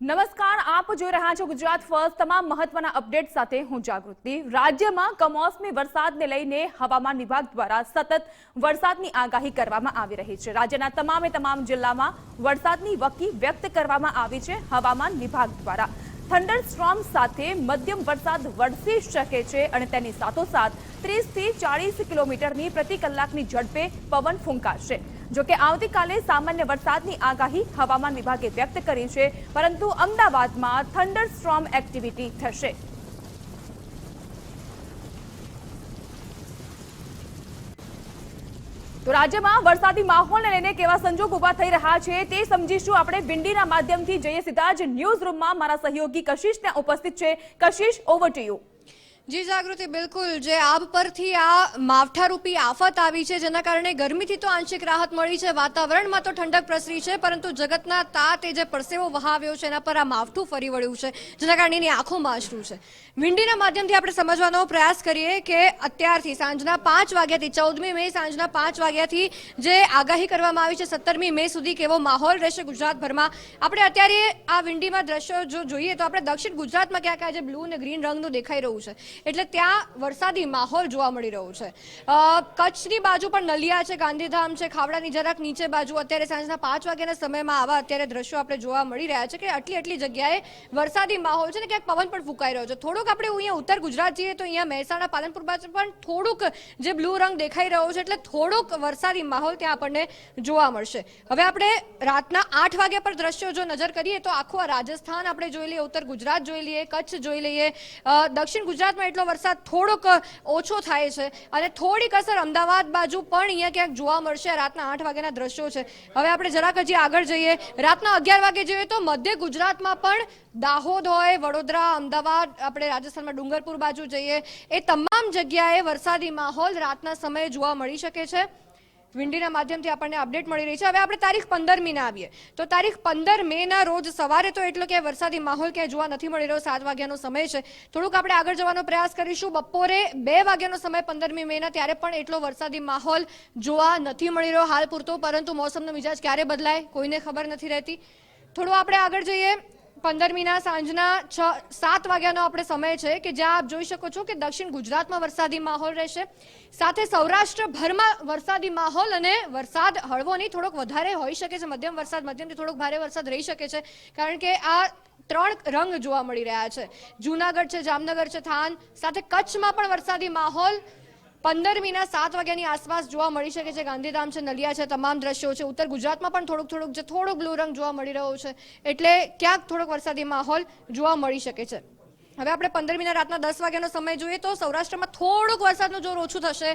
નમસ્કાર, આપ જોઈ રહ્યા છો ગુજરાત ફર્સ્ટ. તમામ મહત્વના અપડેટ સાથે હું જાગૃતિ. રાજ્યમાં કમોસમી વરસાદને લઈને હવામાન વિભાગ દ્વારા સતત વરસાદની આગાહી કરવામાં આવી રહી છે. રાજ્યના તમામે તમામ જિલ્લામાં વરસાદની વકી વ્યક્ત કરવામાં આવી છે હવામાન વિભાગ દ્વારા. થંડર સ્ટ્રોમ સાથે મધ્યમ વરસાદ વરસી શકે છે અને તેની સાથોસાથ ત્રીસથી ચાળીસ કિલોમીટરની પ્રતિ કલાકની ઝડપે પવન ફૂંકાશે. જોકે આવતીકાલે સામાન્ય વરસાદની આગાહી હવામાન વિભાગે વ્યક્ત કરી છે, પરંતુ અમદાવાદમાં થંડર સ્ટ્રોમ એક્ટિવિટી થશે. તો રાજ્યમાં વરસાદી માહોલને લઈને કેવા સંજોગ ઊભા થઈ રહ્યા છે તે સમજીશું આપણે. બિંડીના માધ્યમથી જઈએ સીધા જ ન્યૂઝ રૂમમાં મારા સહયોગી કશિશ ત્યાં ઉપસ્થિત છે. Kashish over to you ji, Jagruti, બિલકુલ. જે આબ પરથી આ માવઠારૂપી આફત આવી છે, જેના કારણે ગરમીથી તો આંશિક રાહત મળી છે. વાતાવરણમાં તો ઠંડક પ્રસરી છે, પરંતુ જગતના તાત એ જે પરસેવો વહાવ્યો છે, એના પર આ માવઠું ફરી વળ્યું છે, જેના કારણે એની આંખોમાં આશરું છે. વિંડીના માધ્યમથી આપણે સમજવાનો પ્રયાસ કરીએ કે અત્યારથી સાંજના પાંચ વાગ્યાથી, ચૌદમી મે સાંજના પાંચ વાગ્યાથી જે આગાહી કરવામાં આવી છે, સત્તરમી મે સુધી કેવો માહોલ રહેશે ગુજરાતભરમાં? આપણે અત્યારે આ વિંડીમાં દ્રશ્યો જો જોઈએ તો આપણે દક્ષિણ ગુજરાતમાં ક્યાંક આજે બ્લુ અને ગ્રીન રંગનું દેખાઈ રહ્યું છે. એટલે ત્યાં વરસાદી માહોલ જોવા મળી રહ્યો છે. કચ્છની બાજુ પણ નલિયા છે, ગાંધીધામ છે, ખાવડાની જરાક નીચે બાજુ અત્યારે સાંજના પાંચ વાગ્યાના સમયમાં આવા અત્યારે દ્રશ્યો આપણે જોવા મળી રહ્યા છે કે આટલી આટલી જગ્યાએ વરસાદી માહોલ છે ને ક્યાંક પવન પણ ફૂંકાઈ રહ્યો છે. થોડુંક આપણે અહીંયા ઉત્તર ગુજરાત જઈએ તો અહીંયા મહેસાણા, પાલનપુર બાજુ પણ થોડુંક જે બ્લુ રંગ દેખાઈ રહ્યો છે એટલે થોડુંક વરસાદી માહોલ ત્યાં આપણને જોવા મળશે. હવે આપણે રાતના આઠ વાગ્યા પર દ્રશ્યો જો નજર કરીએ તો આખું રાજસ્થાન આપણે જોઈ લઈએ, ઉત્તર ગુજરાત જોઈ લઈએ, કચ્છ જોઈ લઈએ દક્ષિણ ગુજરાતમાં એટલો વરસાદ થોડોક ઓછો થાય છે અને થોડીક અસર અમદાવાદ બાજુ પણ અહીંયા ક્યાંક જોવા મળશે. રાતના આઠ વાગ્યાના દ્રશ્યો છે. હવે આપણે જરાક હજી આગળ જઈએ. રાતના અગિયાર વાગે જોઈએ તો મધ્ય ગુજરાતમાં પણ દાહોદ હોય, વડોદરા, અમદાવાદ, આપણે રાજસ્થાનમાં ડુંગરપુર બાજુ જઈએ. એ તમામ જગ્યાએ વરસાદી માહોલ રાતના સમયે જોવા મળી શકે છે. વિંડીના માધ્યમથી આપણને અપડેટ મળી રહી છે. હવે આપણે તારીખ પંદરમીના આવીએ. તો તારીખ પંદર મેના રોજ સવારે તો એટલો કે વરસાદી માહોલ ક્યાંય જોવા નથી મળી રહ્યો. સાત વાગ્યાનો સમય છે. થોડુંક આપણે આગળ જવાનો પ્રયાસ કરીશું. બપોરે બે વાગ્યાનો સમય પંદરમી મેના, ત્યારે પણ એટલો વરસાદી માહોલ જોવા નથી મળી રહ્યો હાલ પૂરતો. પરંતુ મોસમનો મિજાજ ક્યારે બદલાય, કોઈને ખબર નથી રહેતી. થોડું આપણે આગળ જઈએ. પંદરમીના સાંજના છ, સાત વાગ્યાનો આપણે સમય છે કે જ્યાં આપ જોઈ શકો છો કે દક્ષિણ ગુજરાતમાં વરસાદી માહોલ રહેશે. સાથે સૌરાષ્ટ્રભરમાં વરસાદી માહોલ અને વરસાદ હળવો નહીં થોડોક વધારે હોઈ શકે છે. મધ્યમ વરસાદ, મધ્યમથી થોડોક ભારે વરસાદ રહી શકે છે. કારણ કે આ ત્રણ રંગ જોવા મળી રહ્યા છે. જૂનાગઢ છે, જામનગર છે, થાન. સાથે કચ્છમાં પણ વરસાદી માહોલ પંદરમીના સાત વાગ્યાની આસપાસ જોવા મળી શકે છે. ગાંધીધામ છે, નલિયા છે, તમામ દ્રશ્યો છે. ઉત્તર ગુજરાતમાં પણ થોડુંક થોડુંક જે થોડોક બ્લુ રંગ જોવા મળી રહ્યો છે, એટલે ક્યાંક થોડોક વરસાદી માહોલ જોવા મળી શકે છે. હવે આપણે પંદરમીના રાતના દસ વાગ્યાનો સમય જોઈએ તો સૌરાષ્ટ્રમાં થોડુંક વરસાદનું જોર ઓછું થશે.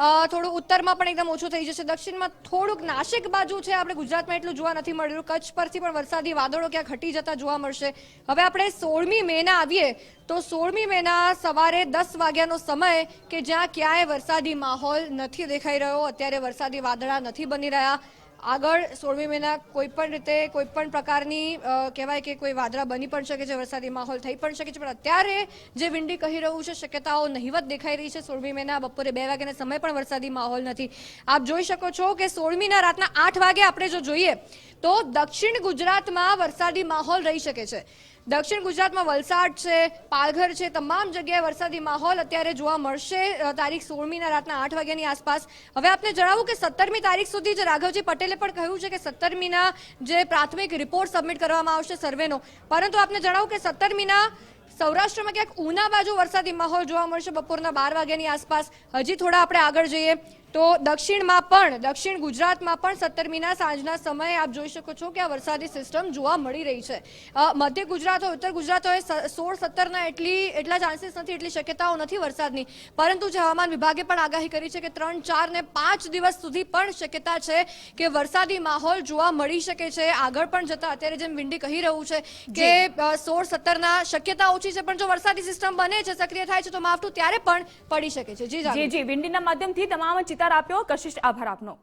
થોડું ઉત્તરમાં પણ એકદમ ઓછું થઈ જશે. દક્ષિણમાં થોડુંક નાસિક બાજુ છે. આપણે ગુજરાતમાં એટલું જોવા નથી મળ્યું. કચ્છ પરથી પણ વરસાદી વાદળો ક્યાંક હટી જતા જોવા મળશે. હવે આપણે સોળમી મેના આવીએ, તો સોળમી મેના સવારે દસ વાગ્યાનો સમય કે જ્યાં ક્યાંય વરસાદી માહોલ નથી દેખાઈ રહ્યો. અત્યારે વરસાદી વાદળા નથી બની રહ્યા. આગળ સોળમી મહિના કોઈ પણ રીતે કોઈ પણ પ્રકારની કહેવાય કે કોઈ વાદળા બની પણ શકે છે, વરસાદી માહોલ થઈ પણ શકે છે, પણ અત્યારે જે વિંડી કહી રહ્યું છે, શક્યતાઓ નહિવત દેખાઈ રહી છે સોળમી મહિના બપોરે બે વાગ્યાના સમય પણ વરસાદી માહોલ નથી. આપ જોઈ શકો છો કે સોળમીના રાતના આઠ વાગે આપણે જો જોઈએ, તો દક્ષિણ ગુજરાતમાં વરસાદી માહોલ રહી શકે છે. દક્ષિણ ગુજરાતમાં વલસાડ છે, પાલઘર છે, તમામ જગ્યાએ વરસાદી માહોલ અત્યારે જોવા મળશે. તારીખ સોળમીના રાતના આઠ વાગ્યાની આસપાસ. હવે આપને જણાવું કે સત્તરમી તારીખ સુધી જે રાઘવજી પટેલે પણ કહ્યું છે કે સત્તરમીના જે પ્રાથમિક રિપોર્ટ સબમિટ કરવામાં આવશે સર્વેનો. પરંતુ આપને જણાવું કે સત્તરમીના સૌરાષ્ટ્રમાં ક્યાંક ઉના બાજુ વરસાદી માહોલ જોવા મળશે બપોરના બાર વાગ્યાની આસપાસ. હજી થોડા આપણે આગળ જઈએ. તો દક્ષિણમાં પણ દક્ષિણ ગુજરાતમાં પણ સત્તરમીના સાંજના સમયે આપ જોઈ શકો છો કે આ વરસાદી સિસ્ટમ જોવા મળી રહી છે. મધ્ય ગુજરાત હોય ઉત્તર ગુજરાત હોય સોળ સત્તરના એટલી એટલા ચાન્સીસ નથી એટલી શક્યતાઓ નથી વરસાદની. પરંતુ જે હવામાન વિભાગે પણ આગાહી કરી છે કે ત્રણ ચાર ને પાંચ દિવસ સુધી પણ શક્યતા છે કે વરસાદી માહોલ જોવા મળી શકે છે. આગળ પણ જતા અત્યારે જેમ વિંડી કહી રહ્યું છે કે સોળ સત્તરના શક્યતા ઓછી છે પણ જો વરસાદી સિસ્ટમ બને છે સક્રિય થાય છે તો માવઠું ત્યારે પણ પડી શકે છે. જી જી જી. વિંડીના માધ્યમથી તમામ ચિતાર આપ્યો. કશિશ આભાર આપનો.